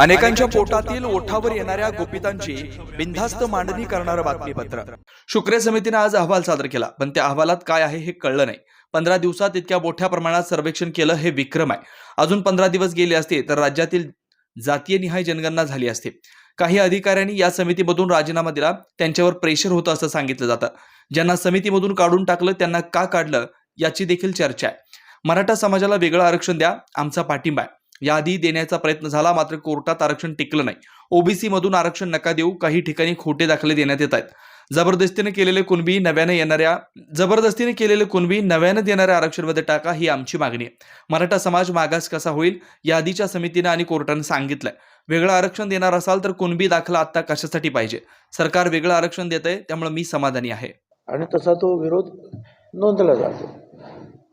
अनेकांच्या पोटातील ओठावर येणाऱ्या गोपितांची बिनधास्त मांडणी करणारं बातमीपत्र. शुक्रे समितीने आज अहवाल सादर केला पण त्या अहवालात काय आहे हे कळलं नाही. पंधरा दिवसात इतक्या मोठ्या प्रमाणात सर्वेक्षण केलं हे विक्रम आहे. अजून पंधरा दिवस गेले असते तर राज्यातील जातीय निहाय जनगणना झाली असते. काही अधिकाऱ्यांनी या समितीमधून राजीनामा दिला त्यांच्यावर प्रेशर होतं असं सांगितलं जातं. ज्यांना समितीमधून काढून टाकलं त्यांना का काढलं याची देखील चर्चा आहे. मराठा समाजाला वेगळं आरक्षण द्या आमचा पाठिंबा आहे. यादी देण्याचा प्रयत्न झाला मात्र कोर्टात आरक्षण टिकलं नाही. ओबीसी मधून आरक्षण नका देऊ काही ठिकाणी खोटे दाखले देण्यात येत आहेत. जबरदस्तीने केलेले कुणबी नव्याने येणाऱ्या जबरदस्तीने केलेले कुणबी नव्याने देणाऱ्या आरक्षणमध्ये टाका ही आमची मागणी आहे. मराठा समाज मागास कसा होईल यादीच्या समितीने आणि कोर्टाने सांगितलंय. वेगळं आरक्षण देणार असाल तर कुणबी दाखला आता कशासाठी पाहिजे? सरकार वेगळं आरक्षण देत आहे त्यामुळे मी समाधानी आहे. आणि तसा तो विरोध नोंदला जातो.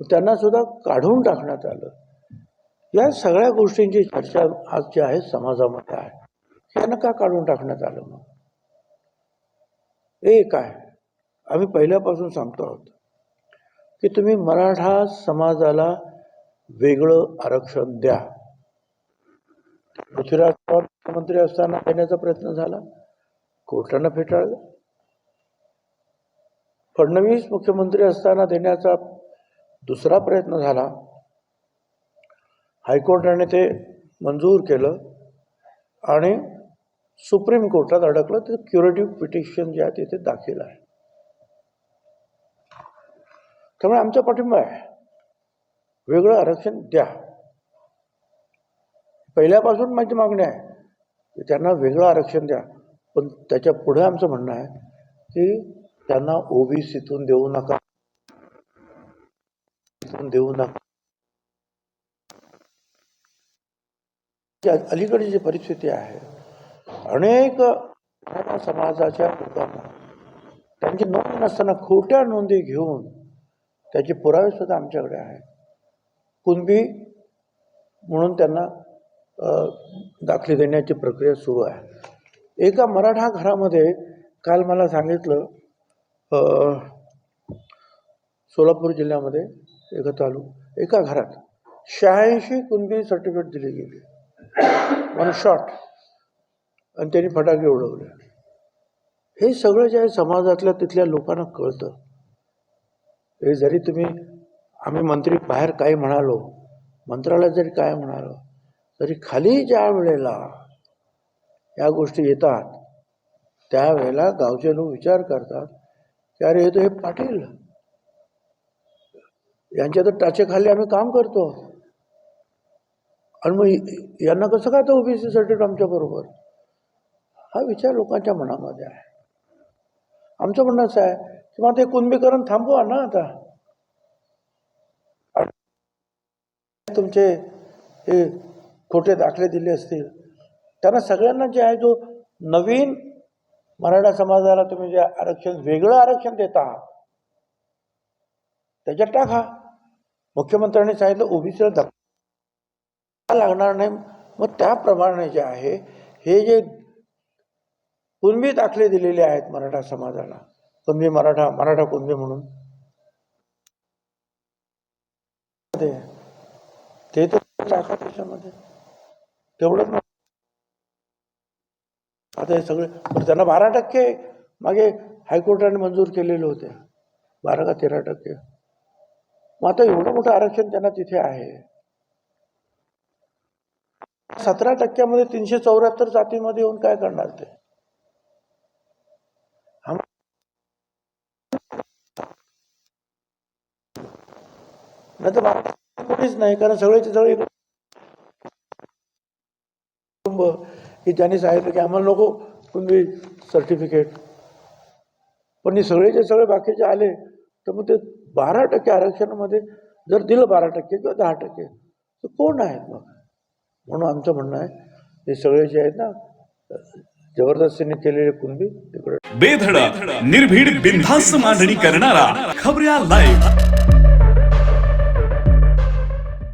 त्यांना सुद्धा काढून टाकण्यात आलं. या सगळ्या गोष्टींची चर्चा आज जी आहे समाजामध्ये आहे. यानं का काढून टाकण्यात आलं मग? एक आहे आम्ही पहिल्यापासून सांगतो आहोत की तुम्ही मराठा समाजाला वेगळं आरक्षण द्या. पृथ्वीराज चव्हाण मुख्यमंत्री असताना देण्याचा प्रयत्न झाला. कोर्टानं फेटाळलं. फडणवीस मुख्यमंत्री असताना देण्याचा दुसरा प्रयत्न झाला. हायकोर्टाने ते मंजूर केलं आणि सुप्रीम कोर्टात अडकलं. तर क्युरेटिव्ह पिटिशन जे आहे ते ते दाखल आहे. त्यामुळे आमचा पाठिंबा आहे. वेगळं आरक्षण द्या. पहिल्यापासून माझी मागणी आहे की त्यांना वेगळं आरक्षण द्या. पण त्याच्या पुढे आमचं म्हणणं आहे की त्यांना ओबीसीतून देऊ नका. देऊ नका. त्या अलीकडे जी परिस्थिती आहे अनेक समाजाच्या लोकांना त्यांची नोंद नसताना खोट्या नोंदी घेऊन त्याचे पुरावे सुद्धा आमच्याकडे आहे कुणबी म्हणून त्यांना दाखले देण्याची प्रक्रिया सुरू आहे. एका मराठा घरामध्ये काल मला सांगितलं सोलापूर जिल्ह्यामध्ये एका तालुक एका घरात शहाऐंशी कुणबी सर्टिफिकेट दिली गेली. वन शॉट आणि त्यांनी फटाके उडवले. हे सगळं जे आहे समाजातल्या तिथल्या लोकांना कळतं. हे जरी तुम्ही आम्ही मंत्री बाहेर काय म्हणालो मंत्रालयात जरी काय म्हणालो तरी खाली ज्या वेळेला या गोष्टी येतात त्यावेळेला गावचे लोक विचार करतात की अरे हे तर हे पाटील. यांच्या तर टाचेखाली आम्ही काम करतो. आणि मग यांना कसं काय तर ओबीसी सर्टिफिकेट आमच्या बरोबर? हा विचार लोकांच्या मनामध्ये आहे. आमचं म्हणणं असं आहे की मग ते कुणबीकरण थांबवा ना आता. तुमचे हे खोटे दाखले दिले असतील. त्यांना सगळ्यांना जे आहे जो नवीन मराठा समाजाला तुम्ही जे आरक्षण वेगळं आरक्षण देता त्याच्यात टाका. मुख्यमंत्र्यांनी सांगितलं ओबीसीला धक्का लागणार नाही. मग त्याप्रमाणे जे आहे हे जे कुणबी दाखले दिलेले आहेत मराठा समाजाला कुणबी मराठा मराठा कुणबी म्हणून. ते तर टाका त्याच्यामध्ये. तेवढंच आता हे सगळे त्यांना बारा टक्के मागे हायकोर्टाने मंजूर केलेले होते. बारा का तेरा टक्के. मग आता एवढं मोठं आरक्षण त्यांना तिथे आहे. सतरा टक्क्यामध्ये तीनशे चौऱ्याहत्तर जातीमध्ये येऊन काय करणार ते? नाही तर कोणीच नाही कारण सगळेचे सगळे कुटुंब की त्यांनी सांगितलं की आम्हाला नको तुम्ही सर्टिफिकेट पण हे सगळेचे सगळे बाकीचे आले तर मग ते बारा टक्के आरक्षणामध्ये जर दिलं बारा टक्के किंवा दहा टक्के तर कोण आहेत मग? म्हणून आमचं म्हणणं आहे हे सगळे जे आहेत ना जबरदस्तीने केलेले कुणबी तिकडे बेधडक निर्भीड बिनधास्त मांडणी करणारा खबऱ्या लाईव्ह